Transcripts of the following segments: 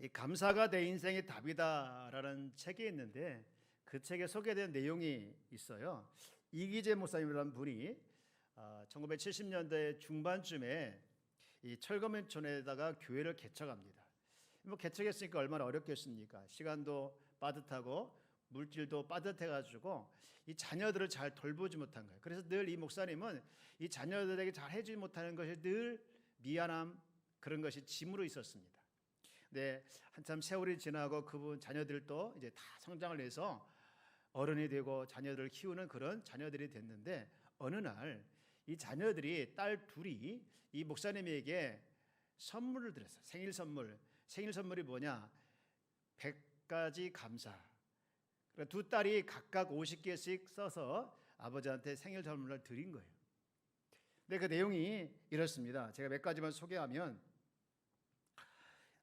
이 감사가 내 인생의 답이다라는 책이 있는데 그 책에 소개된 내용이 있어요. 이기재 목사님이라는 분이 아, 1970년대 중반쯤에 이 철거면촌에다가 교회를 개척합니다. 뭐 개척했으니까 얼마나 어렵겠습니까? 시간도 빠듯하고 물질도 빠듯해가지고 이 자녀들을 잘 돌보지 못한 거예요. 그래서 늘 이 목사님은 이 자녀들에게 잘 해주지 못하는 것이 늘 미안함 그런 것이 짐으로 있었습니다. 네, 한참 세월이 지나고 그분 자녀들도 이제 다 성장을 해서 어른이 되고 자녀들을 키우는 그런 자녀들이 됐는데 어느 날 이 자녀들이 딸 둘이 이 목사님에게 선물을 드렸어요. 생일 선물. 생일 선물이 뭐냐? 100가지 감사. 그러니까 두 딸이 각각 50개씩 써서 아버지한테 생일 선물을 드린 거예요. 근데 그 내용이 이렇습니다. 제가 몇 가지만 소개하면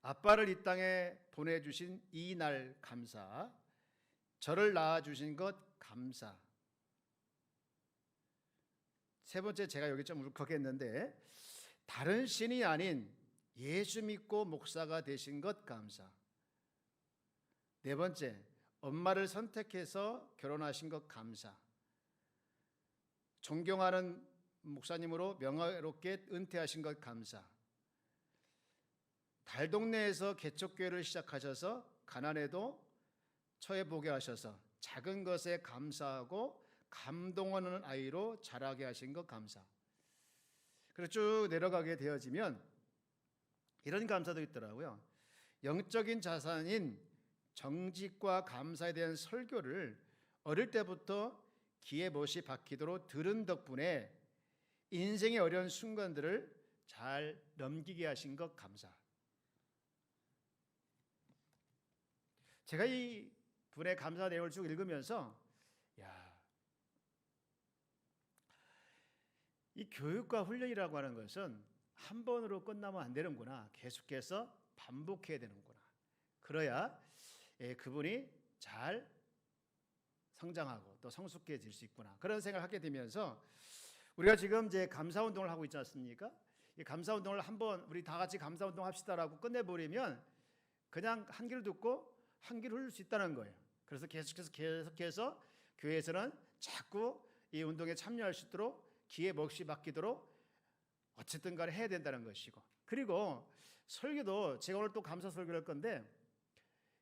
아빠를 이 땅에 보내주신 이 날 감사, 저를 낳아주신 것 감사. 세 번째 제가 여기 좀 울컥했는데 다른 신이 아닌 예수 믿고 목사가 되신 것 감사. 네 번째 엄마를 선택해서 결혼하신 것 감사. 존경하는 목사님으로 명예롭게 은퇴하신 것 감사. 달동네에서 개척교회를 시작하셔서 가난해도 처해 보게 하셔서 작은 것에 감사하고 감동하는 아이로 자라게 하신 것 감사. 그리고 쭉 내려가게 되어지면 이런 감사도 있더라고요. 영적인 자산인 정직과 감사에 대한 설교를 어릴 때부터 귀에 못이 박히도록 들은 덕분에 인생의 어려운 순간들을 잘 넘기게 하신 것 감사. 제가 이 분의 감사 내용을 쭉 읽으면서 야, 이 교육과 훈련이라고 하는 것은 한 번으로 끝나면 안 되는구나. 계속해서 반복해야 되는구나. 그래야 예, 그분이 잘 성장하고 또 성숙해질 수 있구나. 그런 생각을 하게 되면서 우리가 지금 이제 감사 운동을 하고 있지 않습니까? 이 감사 운동을 한번 우리 다 같이 감사 운동 합시다라고 끝내버리면 그냥 한 귀를 듣고 한 귀를 흘릴 수 있다는 거예요. 그래서 계속해서 계속해서 교회에서는 자꾸 이 운동에 참여할 수 있도록 귀에 몫이 박히도록 어쨌든 간에 해야 된다는 것이고 그리고 설교도 제가 오늘 또 감사 설교를 할 건데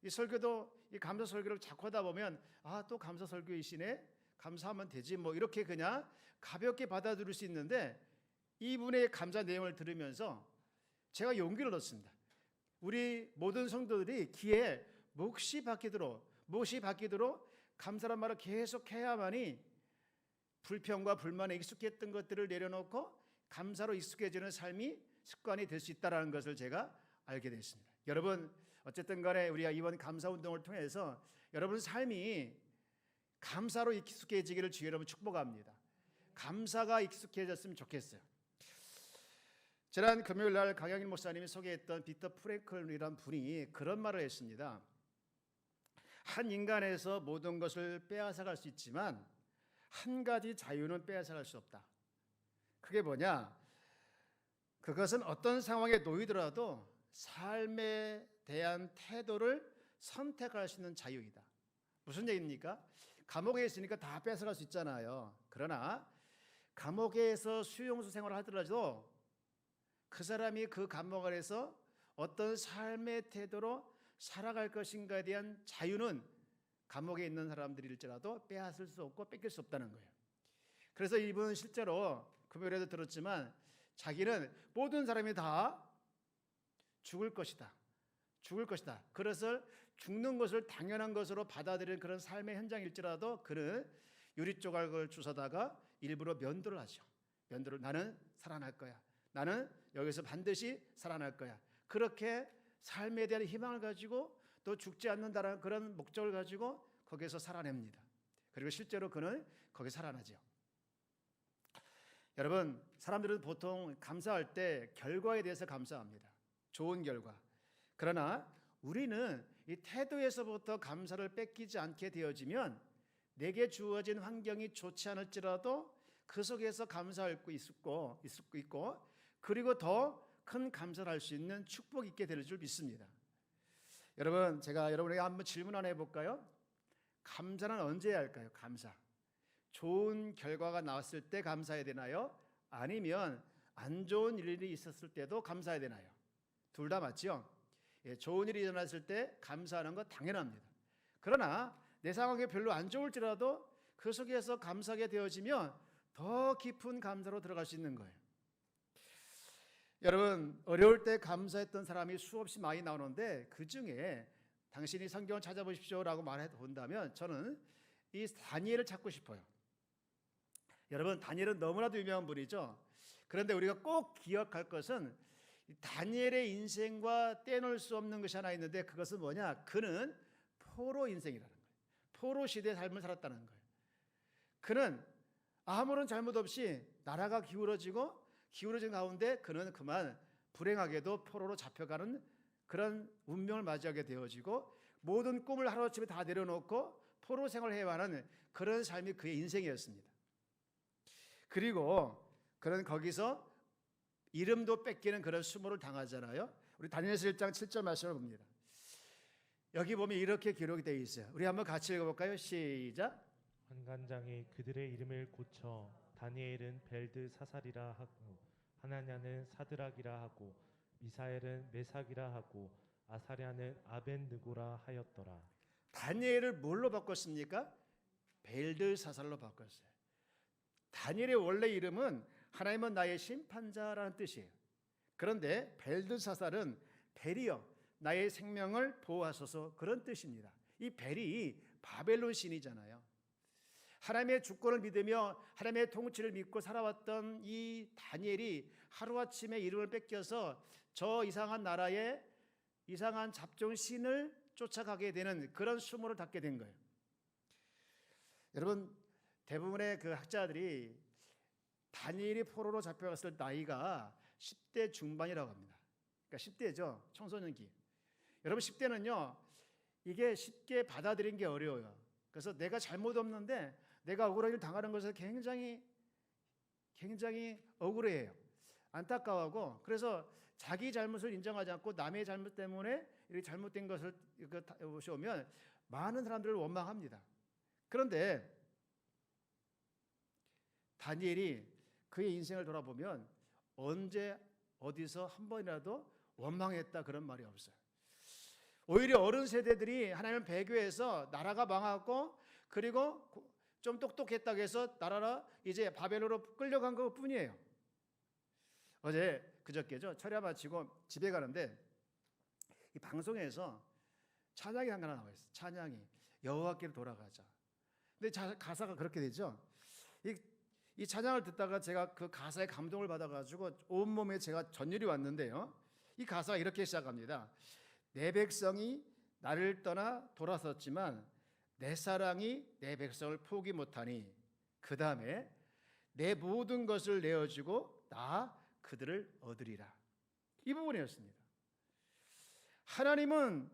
이 설교도 이 감사 설교를 자꾸 하다 보면 아 또 감사 설교이시네 감사하면 되지 뭐 이렇게 그냥 가볍게 받아들일 수 있는데 이분의 감사 내용을 들으면서 제가 용기를 얻습니다. 우리 모든 성도들이 귀에 몫이 박히도록 몫이 박히도록 감사란 말을 계속 해야만이 불평과 불만에 익숙했던 것들을 내려놓고 감사로 익숙해지는 삶이 습관이 될 수 있다는 것을 제가 알게 됐습니다. 여러분 어쨌든 간에 우리가 이번 감사 운동을 통해서 여러분 삶이 감사로 익숙해지기를 주여 여러분 축복합니다. 감사가 익숙해졌으면 좋겠어요. 지난 금요일 날 강영일 목사님이 소개했던 비터 프랭클이라는 분이 그런 말을 했습니다. 한 인간에서 모든 것을 빼앗아갈 수 있지만 한 가지 자유는 빼앗아갈 수 없다. 그게 뭐냐? 그것은 어떤 상황에 놓이더라도 삶에 대한 태도를 선택할 수 있는 자유이다. 무슨 얘기입니까? 감옥에 있으니까 다 뺏어갈 수 있잖아요. 그러나 감옥에서 수용소 생활을 하더라도 그 사람이 그 감옥 안에서 어떤 삶의 태도로 살아갈 것인가에 대한 자유는 감옥에 있는 사람들일지라도 빼앗을 수 없고 뺏길 수 없다는 거예요. 그래서 이분은 실제로 금요일에도 들었지만 자기는 모든 사람이 다 죽을 것이다. 죽을 것이다. 그것을 죽는 것을 당연한 것으로 받아들이는 그런 삶의 현장일지라도 그는 유리 조각을 주워다가 일부러 면도를 하죠. 면도를 나는 살아날 거야. 나는 여기서 반드시 살아날 거야. 그렇게 삶에 대한 희망을 가지고 또 죽지 않는다는 그런 목적을 가지고 거기에서 살아냅니다. 그리고 실제로 그는 거기 살아나죠. 여러분, 사람들은 보통 감사할 때 결과에 대해서 감사합니다. 좋은 결과. 그러나 우리는 이 태도에서부터 감사를 뺏기지 않게 되어지면 내게 주어진 환경이 좋지 않을지라도 그 속에서 감사할 수 있고, 있고 그리고 더 큰 감사를 할 수 있는 축복이 있게 될 줄 믿습니다. 여러분 제가 여러분에게 한번 질문 하나 해볼까요? 감사는 언제 해야 할까요? 감사. 좋은 결과가 나왔을 때 감사해야 되나요? 아니면 안 좋은 일이 있었을 때도 감사해야 되나요? 둘 다 맞죠? 예, 좋은 일이 일어났을 때 감사하는 거 당연합니다. 그러나 내 상황이 별로 안 좋을지라도 그 속에서 감사하게 되어지면 더 깊은 감사로 들어갈 수 있는 거예요. 여러분 어려울 때 감사했던 사람이 수없이 많이 나오는데 그 중에 당신이 성경을 찾아보십시오라고 말해 본다면 저는 이 다니엘을 찾고 싶어요. 여러분 다니엘은 너무나도 유명한 분이죠. 그런데 우리가 꼭 기억할 것은 이 다니엘의 인생과 떼놓을 수 없는 것이 하나 있는데 그것은 뭐냐? 그는 포로 인생이라는 거예요. 포로 시대의 삶을 살았다는 거예요. 그는 아무런 잘못 없이 나라가 기울어지고 기울어진 가운데 그는 그만 불행하게도 포로로 잡혀가는 그런 운명을 맞이하게 되어지고 모든 꿈을 하루아침에 다 내려놓고 포로 생활을 해와는 그런 삶이 그의 인생이었습니다. 그리고 그는 거기서 이름도 뺏기는 그런 수모를 당하잖아요. 우리 다니엘서 1장 7절 말씀을 봅니다. 여기 보면 이렇게 기록이 되어 있어요. 우리 한번 같이 읽어볼까요? 시작. 환관장이 그들의 이름을 고쳐 다니엘은 벨드 사살이라 하고 하나냐는 사드락이라 하고 미사엘은 메삭이라 하고 아사랴는 아벤느고라 하였더라. 다니엘을 뭘로 바꿨습니까? 벨드사살로 바꿨어요. 다니엘의 원래 이름은 하나님은 나의 심판자라는 뜻이에요. 그런데 벨드사살은 벨이요 나의 생명을 보호하소서 그런 뜻입니다. 이 벨이 바벨론 신이잖아요. 하나님의 주권을 믿으며 하나님의 통치를 믿고 살아왔던 이 다니엘이 하루아침에 이름을 뺏겨서 저 이상한 나라의 이상한 잡종 신을 쫓아가게 되는 그런 수모를 닫게 된 거예요. 여러분 대부분의 그 학자들이 다니엘이 포로로 잡혀갔을 나이가 10대 중반이라고 합니다. 그러니까 10대죠. 청소년기. 여러분 10대는요. 이게 쉽게 받아들이는 게 어려워요. 그래서 내가 잘못 없는데 내가 일 당하는 것에 굉장히 굉장히 억울해해요. 안타까워하고 그래서 자기 잘못을 인정하지 않고 남의 잘못 때문에 이렇게 잘못된 것을 것이 오면 많은 사람들을 원망합니다. 그런데 다니엘이 그의 인생을 돌아보면 언제 어디서 한 번이라도 원망했다 그런 말이 없어요. 오히려 어른 세대들이 하나님 배교해서 나라가 망하고 그리고 좀 똑똑했다고 해서 나라가 이제 바벨로로 끌려간 것 뿐이에요. 어제 그저께죠 철야 마치고 집에 가는데 이 방송에서 찬양이 하나 나와 있어. 찬양이 여호와께로 돌아가자. 근데 자, 가사가 그렇게 되죠. 이, 이 찬양을 듣다가 제가 그 가사에 감동을 받아가지고 온 몸에 제가 전율이 왔는데요. 이 가사가 이렇게 시작합니다. 내 백성이 나를 떠나 돌아섰지만 내 사랑이 내 백성을 포기 못하니 그 다음에 내 모든 것을 내어주고 나 그들을 얻으리라. 이 부분이었습니다. 하나님은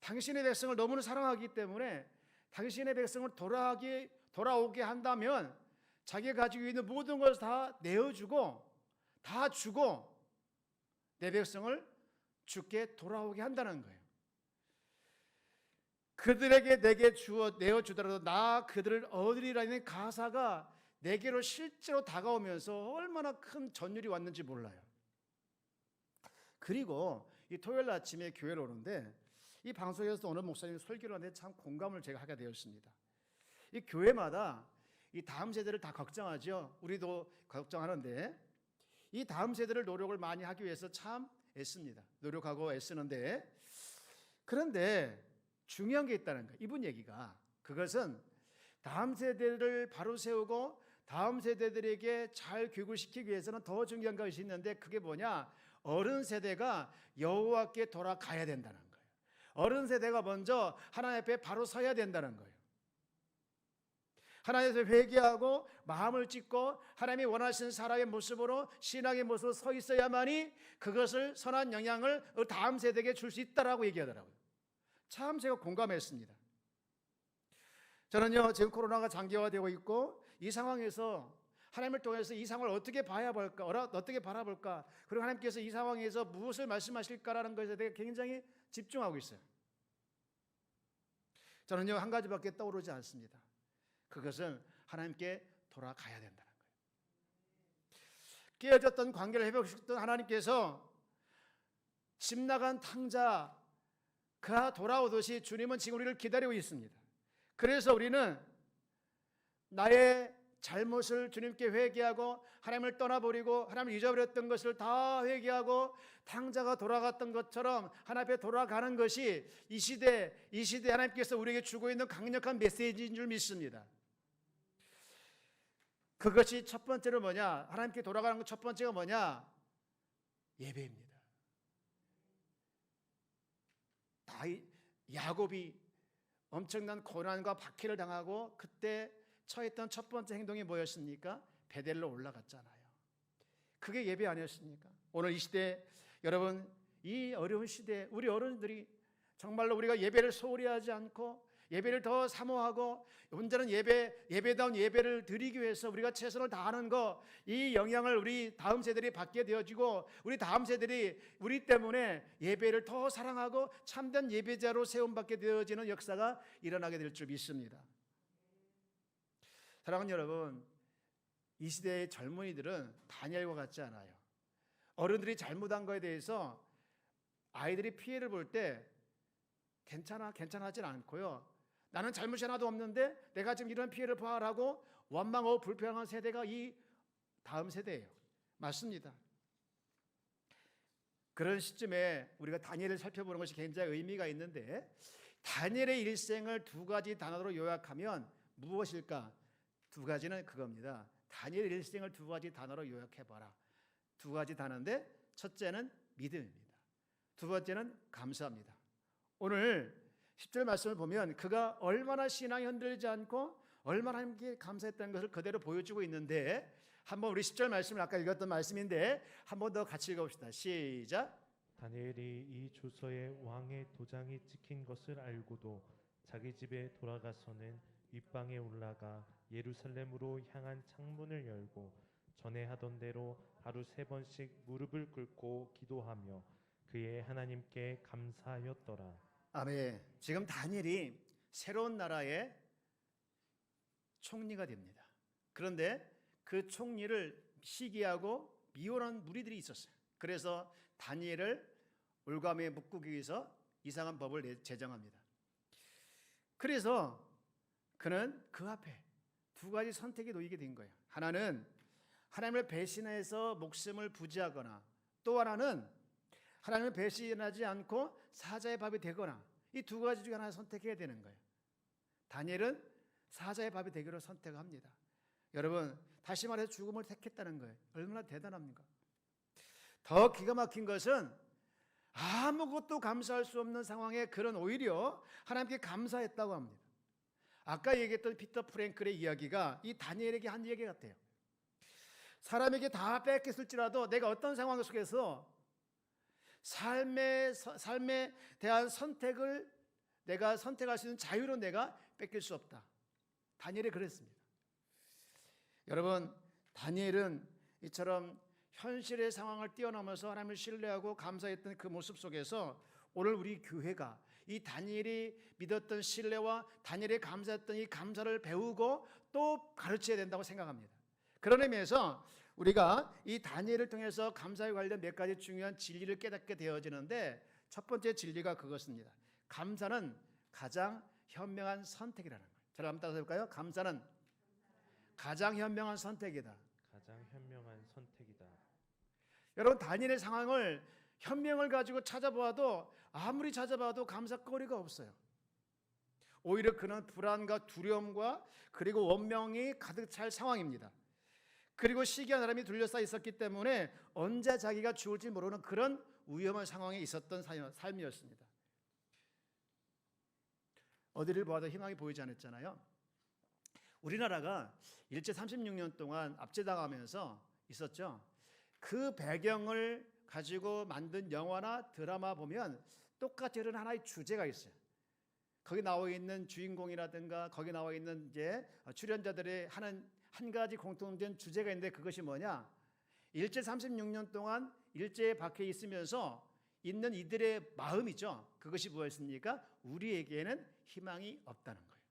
당신의 백성을 너무나 사랑하기 때문에 당신의 백성을 돌아오게 돌아오게 한다면 자기가 가지고 있는 모든 것을 다 내어주고 다 주고 내 백성을 주께 돌아오게 한다는 거예요. 그들에게 내게 주어 내어 주더라도 나 그들을 얻으리라는 가사가 내게로 실제로 다가오면서 얼마나 큰 전율이 왔는지 몰라요. 그리고 이 토요일 아침에 교회를 오는데 이 방송에서 오늘 목사님 설교를 하는데 참 공감을 제가 하게 되었습니다. 이 교회마다 이 다음 세대를 다 걱정하죠. 우리도 걱정하는데 이 다음 세대를 노력을 많이 하기 위해서 참 애씁니다. 노력하고 애쓰는데 그런데 중요한 게 있다는 거예요. 이분 얘기가 그것은 다음 세대를 바로 세우고 다음 세대들에게 잘 교육을 시키기 위해서는 더 중요한 것이 있는데 그게 뭐냐? 어른 세대가 여호와께 돌아가야 된다는 거예요. 어른 세대가 먼저 하나님 앞에 바로 서야 된다는 거예요. 하나님에서 회개하고 마음을 찢고 하나님이 원하시는 사람의 모습으로 신앙의 모습으로 서 있어야만이 그것을 선한 영향을 다음 세대에게 줄 수 있다라고 얘기하더라고요. 참 제가 공감했습니다. 저는요 지금 코로나가 장기화되고 있고 이 상황에서 하나님을 통해서 이 상황을 어떻게 봐야 볼까? 어떻게 바라볼까? 그리고 하나님께서 이 상황에서 무엇을 말씀하실까라는 것에 대해 굉장히 집중하고 있어요. 저는요 한 가지밖에 떠오르지 않습니다. 그것은 하나님께 돌아가야 된다는 거예요. 깨어졌던 관계를 회복시켰던 하나님께서 집 나간 탕자 가 돌아오듯이 주님은 지금 우리를 기다리고 있습니다. 그래서 우리는 나의 잘못을 주님께 회개하고 하나님을 떠나버리고 하나님을 잊어버렸던 것을 다 회개하고 탕자가 돌아갔던 것처럼 하나님 앞에 돌아가는 것이 이 시대 이 시대 하나님께서 우리에게 주고 있는 강력한 메시지인 줄 믿습니다. 그것이 첫 번째로 뭐냐? 하나님께 돌아가는 것첫 번째가 뭐냐? 예배입니다. 다이 야곱이 엄청난 고난과 박해를 당하고 그때 처했던 첫 번째 행동이 뭐였습니까? 베델로 올라갔잖아요. 그게 예배 아니었습니까? 오늘 이 시대 여러분 이 어려운 시대 우리 어른들이 정말로 우리가 예배를 소홀히 하지 않고 예배를 더 사모하고 온전한 예배 예배다운 예배를 드리기 위해서 우리가 최선을 다하는 거 이 영향을 우리 다음 세대들이 받게 되어지고 우리 다음 세대들이 우리 때문에 예배를 더 사랑하고 참된 예배자로 세움받게 되어지는 역사가 일어나게 될 줄 믿습니다. 사랑하는 여러분, 이 시대의 젊은이들은 다니엘과 같지 않아요. 어른들이 잘못한 거에 대해서 아이들이 피해를 볼 때 괜찮아, 괜찮아하진 않고요. 나는 잘못이 하나도 없는데 내가 지금 이런 피해를 봐라고 원망하고 불평한 세대가 이 다음 세대예요. 맞습니다. 그런 시점에 우리가 다니엘을 살펴보는 것이 굉장히 의미가 있는데 다니엘의 일생을 두 가지 단어로 요약하면 무엇일까? 두 가지는 그겁니다. 다니엘의 일생을 두 가지 단어로 요약해 봐라. 두 가지 단어인데 첫째는 믿음입니다. 두 번째는 감사합니다. 오늘 10절 말씀을 보면 그가 얼마나 신앙이 흔들리지 않고 얼마나 하나님께 감사했다는 것을 그대로 보여주고 있는데 한번 우리 10절 말씀을 아까 읽었던 말씀인데 한 번 더 같이 읽어봅시다. 시작. 다니엘이 이 주서에 왕의 도장이 찍힌 것을 알고도 자기 집에 돌아가서는 윗방에 올라가 예루살렘으로 향한 창문을 열고 전에 하던 대로 하루 세 번씩 무릎을 꿇고 기도하며 그의 하나님께 감사하였더라. 아멘. 지금 다니엘이 새로운 나라의 총리가 됩니다. 그런데 그 총리를 시기하고 미워하는 무리들이 있었어요. 그래서 다니엘을 올가미에 묶기 위해서 이상한 법을 내- 제정합니다. 그래서 그는 그 앞에 두 가지 선택이 놓이게 된 거예요. 하나는 하나님을 배신해서 목숨을 부지하거나 또 하나는 하나님을 배신하지 않고 사자의 밥이 되거나 이 두 가지 중에 하나 선택해야 되는 거예요. 다니엘은 사자의 밥이 되기로 선택합니다. 여러분 다시 말해서 죽음을 택했다는 거예요. 얼마나 대단합니까? 더 기가 막힌 것은 아무것도 감사할 수 없는 상황에 그런 오히려 하나님께 감사했다고 합니다. 아까 얘기했던 피터 프랭클의 이야기가 이 다니엘에게 한 얘기 같아요. 사람에게 다 뺏겼을지라도 내가 어떤 상황 속에서 서- 삶에 대한 선택을 내가 선택할 수 있는 자유로 내가 뺏길 수 없다. 다니엘이 그랬습니다. 여러분, 다니엘은 이처럼 현실의 상황을 뛰어넘어서 하나님을 신뢰하고 감사했던 그 모습 속에서 오늘 우리 교회가 이 다니엘이 믿었던 신뢰와 다니엘이 감사했던 이 감사를 배우고 또 가르쳐야 된다고 생각합니다. 그런 의미에서 우리가 이 다니엘을 통해서 감사에 관련 몇 가지 중요한 진리를 깨닫게 되어지는데 첫 번째 진리가 그것입니다. 감사는 가장 현명한 선택이라는 거예요. 저를 한번 따라서 볼까요? 감사는 가장 현명한 선택이다. 가장 현명한 선택이다. 여러분 다니엘의 상황을 현명을 가지고 찾아봐도 아무리 찾아봐도 감사거리가 없어요. 오히려 그는 불안과 두려움과 그리고 원명이 가득 찰 상황입니다. 그리고 시기한 사람이 둘러싸여 있었기 때문에 언제 자기가 죽을지 모르는 그런 위험한 상황에 있었던 사- 삶이었습니다. 어디를 보아도 희망이 보이지 않았잖아요. 우리나라가 일제 36년 동안 압제당하면서 있었죠. 그 배경을 가지고 만든 영화나 드라마 보면 똑같이 그런 하나의 주제가 있어요. 거기 나와 있는 주인공이라든가 거기 나와 있는 이제 출연자들의 하는 한 가지 공통된 주제가 있는데 그것이 뭐냐? 일제 36년 동안 일제에 박혀 있으면서 있는 이들의 마음이죠. 그것이 무엇입니까? 우리에게는 희망이 없다는 거예요.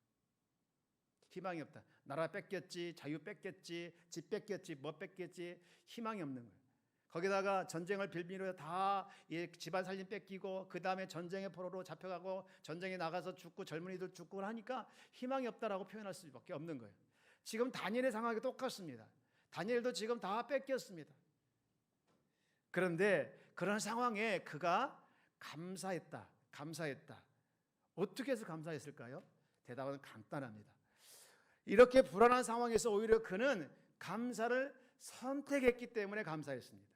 희망이 없다. 나라 뺏겼지, 자유 뺏겼지, 집 뺏겼지, 뭐 뺏겼지, 희망이 없는 거예요. 거기다가 전쟁을 빌미로 다이 집안 살림 뺏기고 그 다음에 전쟁의 포로로 잡혀가고 전쟁에 나가서 죽고 젊은이들 죽고 하니까 희망이 없다라고 표현할 수밖에 없는 거예요. 지금 다니엘의 상황이 똑같습니다. 다니엘도 지금 다 뺏겼습니다. 그런데 그런 상황에 그가 감사했다. 감사했다. 어떻게 해서 감사했을까요? 대답은 간단합니다. 이렇게 불안한 상황에서 오히려 그는 감사를 선택했기 때문에 감사했습니다.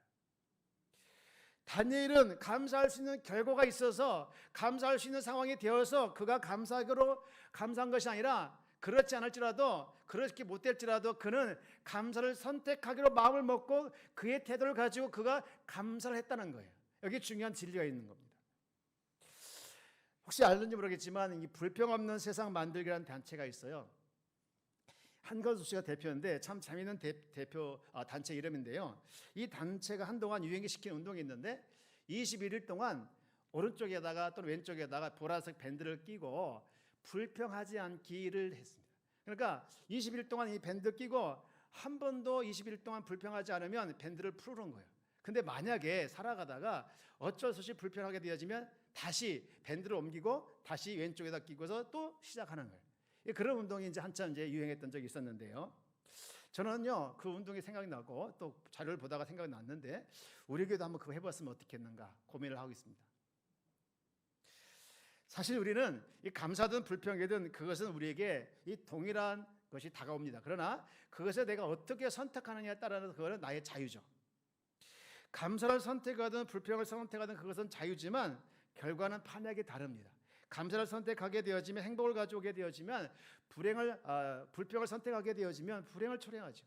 다니엘은 감사할 수 있는 결과가 있어서 감사할 수 있는 상황이 되어서 그가 감사하기로 감사한 것이 아니라 그렇지 않을지라도 그렇게 못 될지라도 그는 감사를 선택하기로 마음을 먹고 그의 태도를 가지고 그가 감사를 했다는 거예요. 여기 중요한 진리가 있는 겁니다. 혹시 알는지 모르겠지만 이 불평 없는 세상 만들기라는 단체가 있어요. 한건수 씨가 대표인데 참 재미있는 대, 표 아, 단체 이름인데요. 이 단체가 한동안 유행시킨 운동이 있는데 21일 동안 오른쪽에다가 또는 왼쪽에다가 보라색 밴드를 끼고 불평하지 않기를 했습니다. 그러니까 20일 동안 이 밴드 끼고 한 번도 20일 동안 불평하지 않으면 밴드를 풀어놓은 거예요. 근데 만약에 살아가다가 어쩔 수 없이 불평하게 되어지면 다시 밴드를 옮기고 다시 왼쪽에다 끼고서 또 시작하는 거예요. 예, 그런 운동이 이제 한참 이제 유행했던 적이 있었는데요. 저는요 그 운동이 생각이 나고 또 자료를 보다가 생각이 났는데 우리 교회도 한번 그거 해봤으면 어떻겠는가 고민을 하고 있습니다. 사실 우리는 이 감사든 불평이든 그것은 우리에게 이 동일한 것이 다가옵니다. 그러나 그것에 내가 어떻게 선택하느냐에 따라서 그거는 나의 자유죠. 감사를 선택하든 불평을 선택하든 그것은 자유지만 결과는 판약이 다릅니다. 감사를 선택하게 되어지면 행복을 가져오게 되어지면 불행을 아, 불평을 선택하게 되어지면 불행을 초래하죠.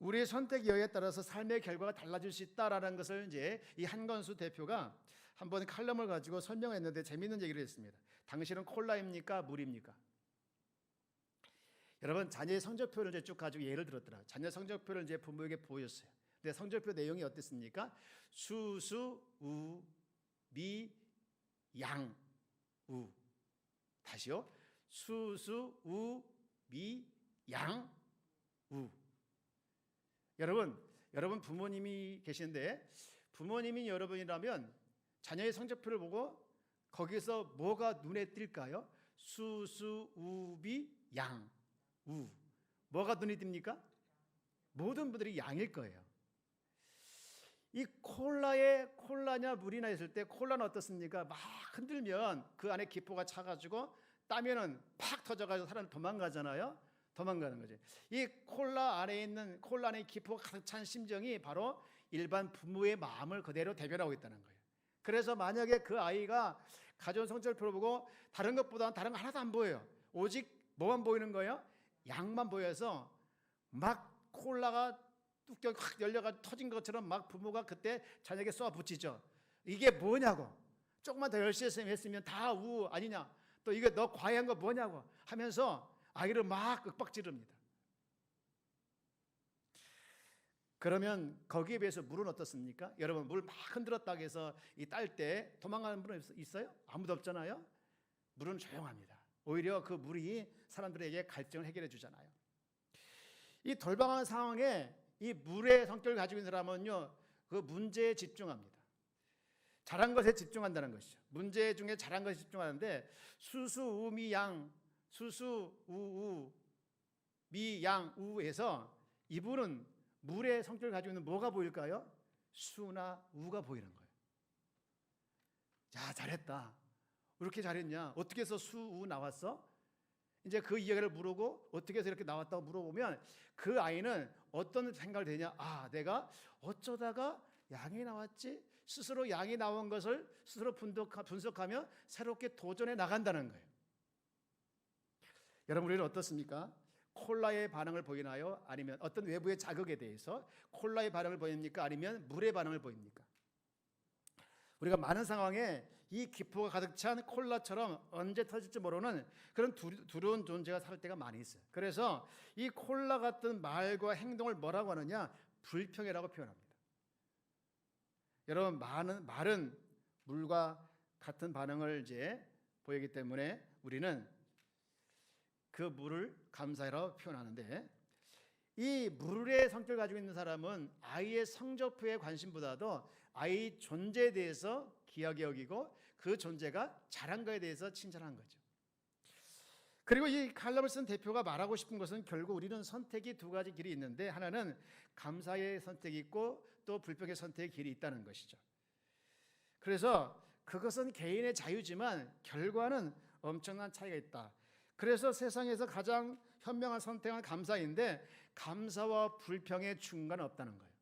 우리의 선택 여에 따라서 삶의 결과가 달라질 수 있다라는 것을 이제 이 한건수 대표가 한 번 칼럼을 가지고 설명했는데 재미있는 얘기를 했습니다. 당신은 콜라입니까 물입니까? 여러분 자녀의 성적표를 이제 쭉 가지고 예를 들었더라. 자녀 성적표를 이제 부모에게 보였어요. 근데 성적표 내용이 어땠습니까? 수수 우미 양, 우. 다시요. 수수, 우, 미, 양, 우. 여러분, 여러분 부모님이 계신데 부모님이 여러분이라면 자녀의 성적표를 보고 거기서 뭐가 눈에 띌까요? 수수, 우비, 양, 우. 뭐가 눈에 띕니까? 모든 분들이 양일 거예요. 이 콜라에 콜라냐 물이나 했을 때 콜라는 어떻습니까? 막 흔들면 그 안에 기포가 차가지고 따면은 팍 터져가지고 사람 도망가잖아요. 도망가는 거지. 이 콜라 안에 있는 콜라 안에 기포가 가득 찬 심정이 바로 일반 부모의 마음을 그대로 대변하고 있다는 거예요. 그래서 만약에 그 아이가 가져온 성적표를 보고 다른 것보다 다른 거 하나도 안 보여요. 오직 뭐만 보이는 거예요? 양만 보여서 막 콜라가 뚝뚝 확 열려가 터진 것처럼 막 부모가 그때 자녀에게 쏘아 붙이죠. 이게 뭐냐고. 조금만 더 열심히 했으면 다 우 아니냐. 또 이게 너 과외한 거 뭐냐고 하면서 아이를 막 윽박 지릅니다. 그러면 거기에 비해서 물은 어떻습니까? 여러분 물 막 흔들었다고 해서 이 딸 때 도망가는 분은 있어요? 아무도 없잖아요. 물은 조용합니다. 오히려 그 물이 사람들에게 갈증을 해결해 주잖아요. 이 돌방한 상황에 이 물의 성격을 가지고 있는 사람은요, 그 문제에 집중합니다. 잘한 것에 집중한다는 것이죠. 문제 중에 잘한 것에 집중하는데 수수 우미 양 수수 우우 미양 우에서 이분은 물의 성격을 가지고 있는 뭐가 보일까요? 수나 우가 보이는 거예요. 자 잘했다. 이렇게 잘했냐? 어떻게 해서 수 우 나왔어? 이제 그 이야기를 물어보고 어떻게 해서 이렇게 나왔다고 물어보면 그 아이는 어떤 생각을 되냐? 아, 내가 어쩌다가 양이 나왔지? 스스로 양이 나온 것을 스스로 분석하며 새롭게 도전해 나간다는 거예요. 여러분 우리는 어떻습니까? 콜라의 반응을 보이나요? 아니면 어떤 외부의 자극에 대해서 콜라의 반응을 보입니까? 아니면 물의 반응을 보입니까? 우리가 많은 상황에 이 기포가 가득 찬 콜라처럼 언제 터질지 모르는 그런 두- 두려운 존재가 살 때가 많이 있어요. 그래서 이 콜라 같은 말과 행동을 뭐라고 하느냐? 불평이라고 표현합니다. 여러분 많은 말은 물과 같은 반응을 이제 보이기 때문에 우리는 그 물을 감사해라고 표현하는데 이 물의 성격을 가지고 있는 사람은 아이의 성적표에 관심보다도 아이 존재에 대해서 귀하게 여기고 그 존재가 잘한 거에 대해서 칭찬하는 거죠. 그리고 이 칼럼을 쓴 대표가 말하고 싶은 것은 결국 우리는 선택이 두 가지 길이 있는데 하나는 감사의 선택이 있고 또 불평의 선택의 길이 있다는 것이죠. 그래서 그것은 개인의 자유지만 결과는 엄청난 차이가 있다. 그래서 세상에서 가장 현명한 선택은 감사인데 감사와 불평의 중간은 없다는 거예요.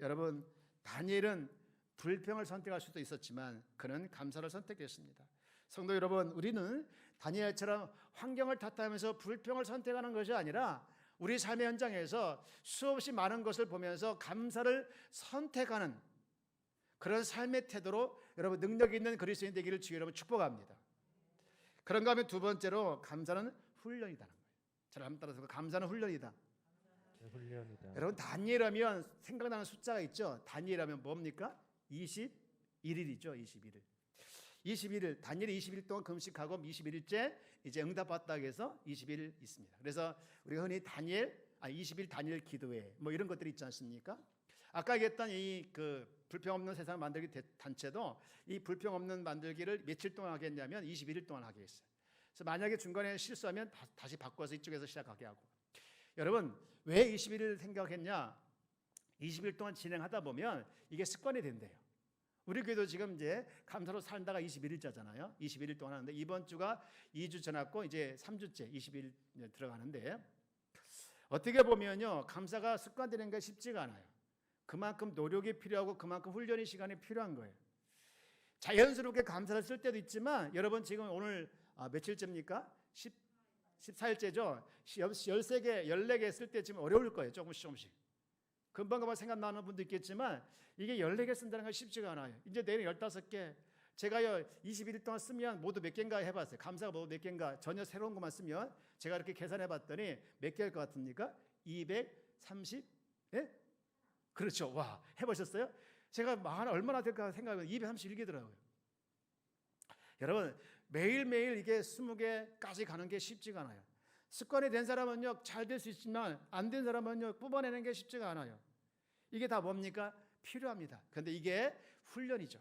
여러분 다니엘은 불평을 선택할 수도 있었지만 그는 감사를 선택했습니다. 성도 여러분, 우리는 다니엘처럼 환경을 탓하면서 불평을 선택하는 것이 아니라 우리 삶의 현장에서 수없이 많은 것을 보면서 감사를 선택하는 그런 삶의 태도로 여러분 능력 있는 그리스도인 되기를 주여 여러분 축복합니다. 그런가 하면 두 번째로 감사는 훈련이다는 거예요. 저를 따라서 감사는 훈련이다. 훈련이다. 여러분 다니엘하면 생각나는 숫자가 있죠. 다니엘하면 뭡니까? 21일이죠. 21일. 21일 다니엘이 20일 동안 금식하고 21일째 이제 응답받다 해서 20일 있습니다. 그래서 우리가 흔히 다니엘 아 20일 다니엘 기도회 뭐 이런 것들이 있지 않습니까? 아까 얘기했던 이 그 불평 없는 세상 만들기 대- 단체도 이 불평 없는 만들기를 며칠 동안 하겠냐면 21일 동안 하게 했어요. 그래서 만약에 중간에 실수하면 다- 다시 바꿔서 이쪽에서 시작하게 하고. 여러분 왜 21일 생각했냐? 20일 동안 진행하다 보면 이게 습관이 된대요. 우리 교회도 지금 이제 감사로 살다가 21일자잖아요. 21일 동안 하는데 이번 주가 2주 지났고 이제 3주째 20일 들어가는데 어떻게 보면요. 감사가 습관되는 게 쉽지가 않아요. 그만큼 노력이 필요하고 그만큼 훈련의 시간이 필요한 거예요. 자연스럽게 감사를 쓸 때도 있지만 여러분 지금 오늘 아, 며칠째입니까? 10, 14일째죠. 13개, 14개 쓸 때 지금 어려울 거예요. 조금씩 조금씩. 금방 금방 생각나는 분도 있겠지만 이게 14개 쓴다는 건 쉽지가 않아요. 이제 내일 15개. 제가요 21일 동안 쓰면 모두 몇 개인가 해봤어요. 감사가 모두 몇 개인가 전혀 새로운 것만 쓰면 제가 이렇게 계산해봤더니 몇 개일 것 같습니까? 230? 예? 그렇죠. 와 해보셨어요? 제가 만 얼마나 될까 생각하면 231개더라고요. 여러분 매일매일 이게 20개까지 가는 게 쉽지가 않아요. 습관이 된 사람은요 잘 될 수 있지만 안 된 사람은요 뽑아내는 게 쉽지가 않아요. 이게 다 뭡니까? 필요합니다. 그런데 이게 훈련이죠.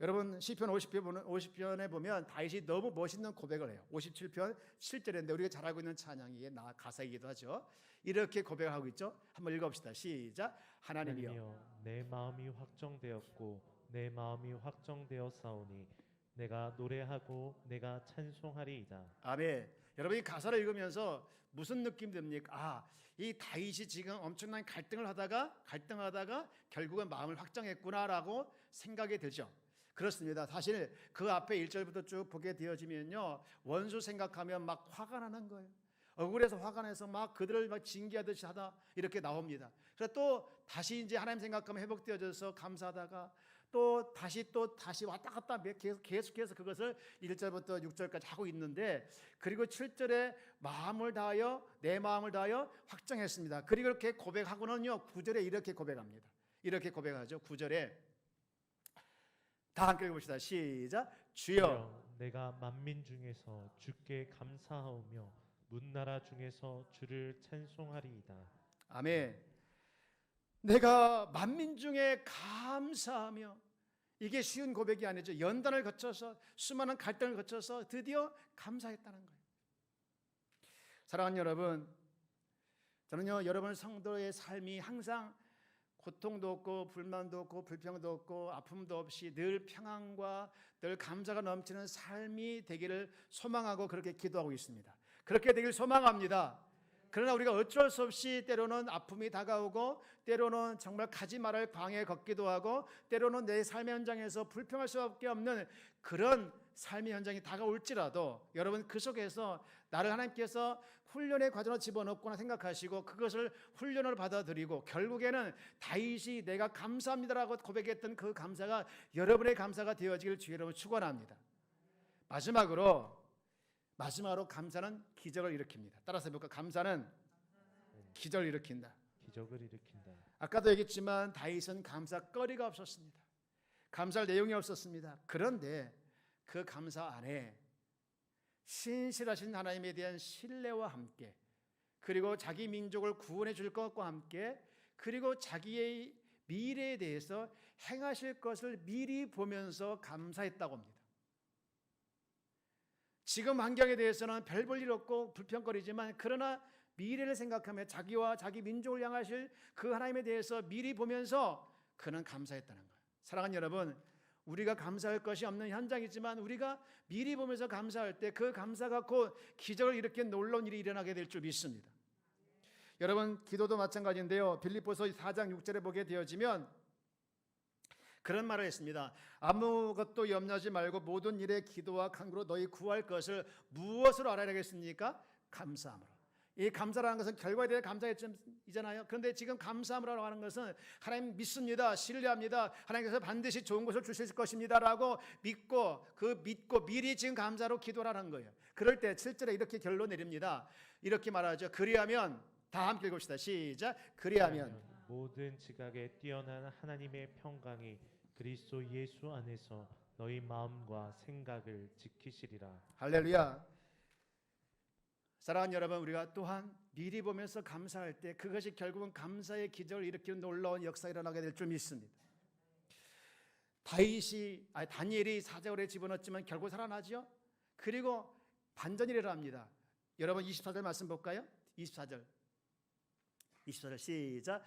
여러분 시편 50편 50편에 보면 다윗이 너무 멋있는 고백을 해요. 57편 7절인데 우리가 잘 알고 있는 찬양이 나 가사이기도 하죠. 이렇게 고백하고 있죠. 한번 읽어봅시다. 시작. 하나님이여 하나님이여 내 마음이 확정되었고 내 마음이 확정되어 싸우니 내가 노래하고 내가 찬송하리이다. 아멘. 여러분 이 가사를 읽으면서 무슨 느낌 듭니까? 아, 이 다윗이 지금 엄청난 갈등을 하다가 갈등하다가 결국은 마음을 확정했구나라고 생각이 들죠. 그렇습니다. 사실 그 앞에 1절부터 쭉 보게 되어지면요. 원수 생각하면 막 화가 나는 거예요. 억울해서 화가 나서 막 그들을 막 징계하듯이 하다 이렇게 나옵니다. 그래서 또 다시 이제 하나님 생각하면 회복되어져서 감사하다가 또 다시 또 다시 왔다 갔다 계속 계속해서 그것을 1절부터 6절까지 하고 있는데 그리고 7절에 마음을 다하여 내 마음을 다하여 확정했습니다. 그리고 이렇게 고백하고는요 9절에 이렇게 고백합니다. 이렇게 고백하죠. 9절에 다 함께 읽어봅시다. 시작. 주여 내가 만민 중에서 주께 감사하오며 문나라 중에서 주를 찬송하리이다. 아멘. 내가 만민 중에 감사하며 이게 쉬운 고백이 아니죠. 연단을 거쳐서 수많은 갈등을 거쳐서 드디어 감사했다는 거예요. 사랑하는 여러분, 저는요 여러분 성도의 삶이 항상 고통도 없고 불만도 없고 불평도 없고 아픔도 없이 늘 평안과 늘 감사가 넘치는 삶이 되기를 소망하고 그렇게 기도하고 있습니다. 그렇게 되길 소망합니다. 그러나 우리가 어쩔 수 없이 때로는 아픔이 다가오고 때로는 정말 가지 말할 광야에 걷기도 하고 때로는 내 삶의 현장에서 불평할 수밖에 없는 그런 삶의 현장이 다가올지라도 여러분 그 속에서 나를 하나님께서 훈련의 과정으로 집어넣거나 생각하시고 그것을 훈련을 받아들이고 결국에는 다윗이 내가 감사합니다라고 고백했던 그 감사가 여러분의 감사가 되어지길 주의 여러분 축원합니다. 마지막으로 마지막으로 감사는 기적을 일으킵니다. 따라서 볼까? 감사는 기적을 일으킨다. 기적을 일으킨다. 아까도 얘기했지만 다윗은 감사거리가 없었습니다. 감사할 내용이 없었습니다. 그런데 그 감사 안에 신실하신 하나님에 대한 신뢰와 함께 그리고 자기 민족을 구원해 줄 것과 함께 그리고 자기의 미래에 대해서 행하실 것을 미리 보면서 감사했다고 합니다. 지금 환경에 대해서는 별 볼 일 없고 불평거리지만 그러나 미래를 생각하며 자기와 자기 민족을 향하실 그 하나님에 대해서 미리 보면서 그는 감사했다는 거예요. 사랑하는 여러분, 우리가 감사할 것이 없는 현장이지만 우리가 미리 보면서 감사할 때 그 감사가 곧 기적을 일으킨 놀라운 일이 일어나게 될 줄 믿습니다. 여러분, 기도도 마찬가지인데요. 빌립보서 4장 6절에 보게 되어지면 그런 말을 했습니다. 아무것도 염려하지 말고 모든 일에 기도와 간구로 너희 구할 것을 무엇으로 알아야겠습니까? 감사함으로. 이 감사라는 것은 결과에 대해 감사했잖아요. 그런데 지금 감사함으로 하는 것은 하나님 믿습니다. 신뢰합니다. 하나님께서 반드시 좋은 것을 주실 것입니다라고 믿고 그 믿고 미리 지금 감사로 기도를 하는 거예요. 그럴 때 7절에 이렇게 결론 내립니다. 이렇게 말하죠. 그리하면 다 함께 읽읍시다. 시작. 그리하면 모든 지각에 뛰어난 하나님의 평강이 그리스도 예수 안에서 너희 마음과 생각을 지키시리라. 할렐루야. 사랑하는 여러분, 우리가 또한 미리 보면서 감사할 때 그것이 결국은 감사의 기적을 일으키는 놀라운 역사가 일어나게 될 줄 믿습니다. 다윗이 아니 다니엘이 사자굴에 집어넣었지만 결국 살아나죠. 그리고 반전이 일어납니다. 여러분 24절 말씀 볼까요? 24절. 24절 시작.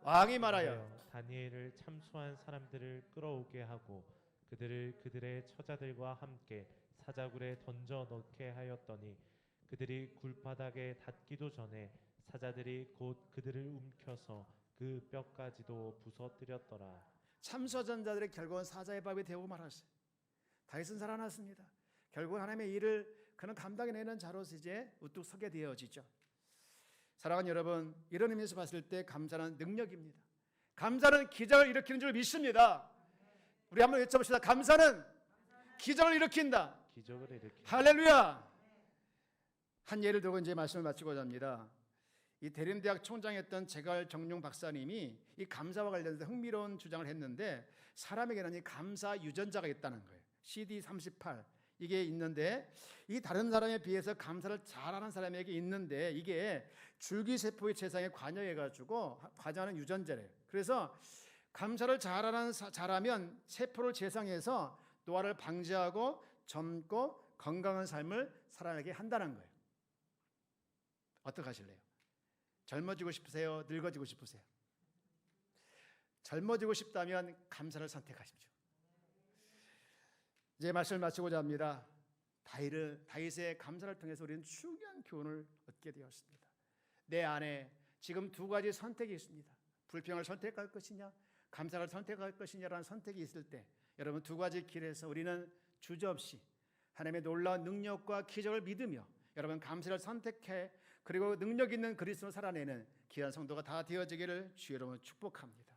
왕이 말하여 다니엘을 참수한 사람들을 끌어오게 하고 그들을 그들의 처자들과 함께 사자굴에 던져 넣게 하였더니 그들이 굴바닥에 닿기도 전에 사자들이 곧 그들을 움켜서 그 뼈까지도 부서뜨렸더라. 참서전자들의 결국은 사자의 밥이 되고 말았어요. 다윗은 살아났습니다. 결국 하나님의 일을 그는 감당해내는 자로서 이제 우뚝 서게 되어지죠. 사랑하는 여러분, 이런 의미에서 봤을 때 감사는 능력입니다. 감사는 기적을 일으키는 줄 믿습니다. 우리 한번 외쳐봅시다. 감사는 기적을 일으킨다. 기적을 일으키. 할렐루야. 한 예를 들고 이제 말씀을 마치고자 합니다. 이 대림대학 총장했던 제갈 정용 박사님이 이 감사와 관련해서 흥미로운 주장을 했는데 사람에게는 이 감사 유전자가 있다는 거예요. CD38 이게 있는데 이 다른 사람에 비해서 감사를 잘하는 사람에게 있는데 이게 줄기세포의 세상에 관여해 가지고 관여하는 유전자래요. 그래서 감사를 잘하는 사- 잘하면 세포를 재생해서 노화를 방지하고 젊고 건강한 삶을 살아내게 한다는 거예요. 어떻게 하실래요? 젊어지고 싶으세요? 늙어지고 싶으세요? 젊어지고 싶다면 감사를 선택하십시오. 이제 말씀을 마치고자 합니다. 다윗을 다윗의 감사를 통해서 우리는 중요한 교훈을 얻게 되었습니다. 내 안에 지금 두 가지 선택이 있습니다. 불평을 선택할 것이냐, 감사를 선택할 것이냐라는 선택이 있을 때 여러분 두 가지 길에서 우리는 주저없이 하나님의 놀라운 능력과 기적을 믿으며 여러분 감사를 선택해 그리고 능력 있는 그리스도를 살아내는 귀한 성도가 다 되어지기를 주 여러분 축복합니다.